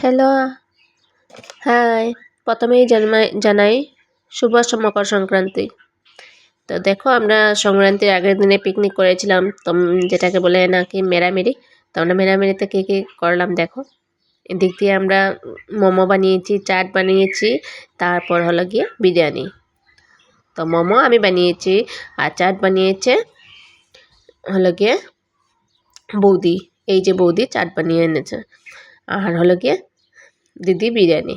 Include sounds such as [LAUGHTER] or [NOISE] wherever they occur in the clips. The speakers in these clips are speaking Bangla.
হ্যালো হাই প্রথমেই জানাই জানাই শুভ মকর সংক্রান্তি। তো দেখো, আমরা সংক্রান্তির আগের দিনে পিকনিক করেছিলাম। তো যেটাকে বলে নাকি মেরামেরি। তো আমরা মেরামেরিতে কী কী করলাম দেখো। এদিক দিয়ে আমরা মোমো বানিয়েছি, চাট বানিয়েছি, তারপর হলো গিয়ে বিরিয়ানি। তো মোমো আমি বানিয়েছি আর চাট বানিয়েছে হলো গিয়ে বৌদি। এই যে বৌদি চাট বানিয়ে এনেছে। আর হলো গিয়ে দিদি বিরিয়ানি।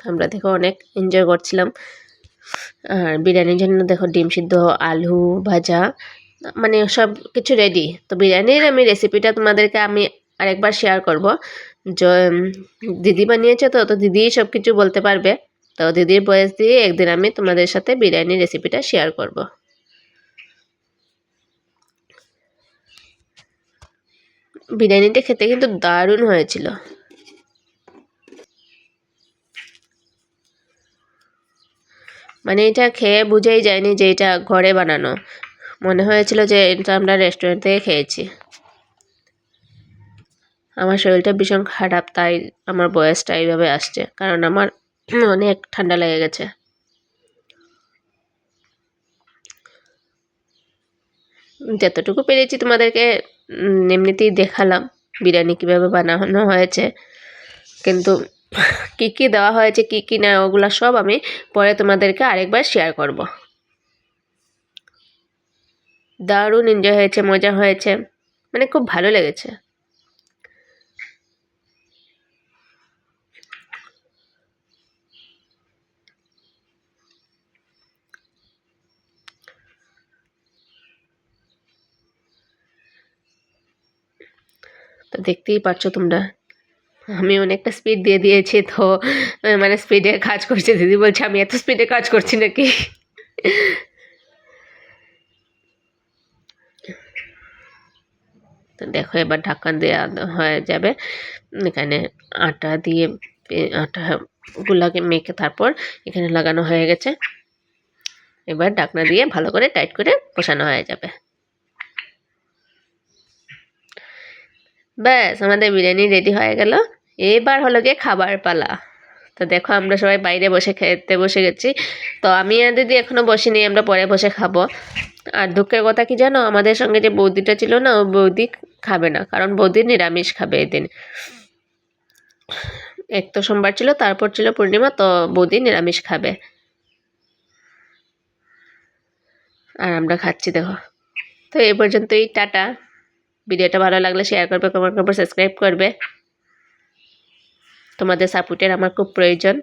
আমরা দেখো অনেক এনজয় করছিলাম। আর বিরিয়ানির জন্য দেখো ডিম সিদ্ধ, আলু ভাজা মানে সব কিছু রেডি তো বিরিয়ানির আমি রেসিপিটা তোমাদেরকে আমি আরেকবার শেয়ার করব। দিদি বানিয়েছে তো তো দিদি সব কিছু বলতে পারবে। তো দিদির বয়স দিয়ে একদিন আমি তোমাদের সাথে বিরিয়ানির রেসিপিটা শেয়ার করব। বিরিয়ানিটা খেতে কিন্তু দারুণ হয়েছিল। মানে এটা খেয়ে বুঝেই যায়নি যে এটা ঘরে বানানো। মনে হয়েছিল যে এটা আমরা রেস্টুরেন্ট থেকে খেয়েছি। আমার শরীরটা ভীষণ খারাপ, তাই আমার বয়সটা এইভাবে আসছে। কারণ আমার [CLEARS THROAT] অনেক ঠান্ডা লেগে গেছে। যতটুকু পেরেছি তোমাদেরকে এমনিতেই দেখালাম, বিরিয়ানি কীভাবে বানানো হয়েছে। কিন্তু কী কী দেওয়া হয়েছে, কী কী না, ওগুলো সব আমি পরে তোমাদেরকে আরেকবার শেয়ার করব। দারুণ এনজয় হয়েছে, মজা হয়েছে মানে খুব ভালো লেগেছে। তো দেখতেই পাচ্ছ তোমরা আমি অনেকটা স্পিড দিয়ে দিয়েছি তো মানে স্পিডে কাজ করছে। দিদি বলছে, আমি এত স্পিডে কাজ করছি নাকি? তো দেখো, এবার ঢাকন দেওয়া হয়ে যাবে। এখানে আটা দিয়ে আটাগুলাকে মেখে তারপর এখানে লাগানো হয়ে গেছে। এবার ঢাকনা দিয়ে ভালো করে টাইট করে বসানো হয়ে যাবে। ব্যাস, আমাদের বিরিয়ানি রেডি হয়ে গেল। এবার হলো গিয়ে খাবার পালা। তো দেখো আমরা সবাই বাইরে বসে খেতে বসে গেছি। তো আমি আর দিদি এখনও বসিনি, আমরা পরে বসে খাব। আর দুঃখের কথা কি জানো? আমাদের সঙ্গে যে বৌদিটা ছিল না, ও বৌদি খাবে না, কারণ বৌদি নিরামিষ খাবে এদিন। এক তো সোমবার ছিল, তারপর ছিল পূর্ণিমা, তো বৌদি নিরামিষ খাবে। আর আমরা খাচ্ছি, দেখো। তো এই পর্যন্তই, টাটা। ভিডিওটা ভালো লাগলে শেয়ার করবে কমেন্ট করবে সাবস্ক্রাইব করবে। তোমাদের সাপোর্টের আমার খুব প্রয়োজন।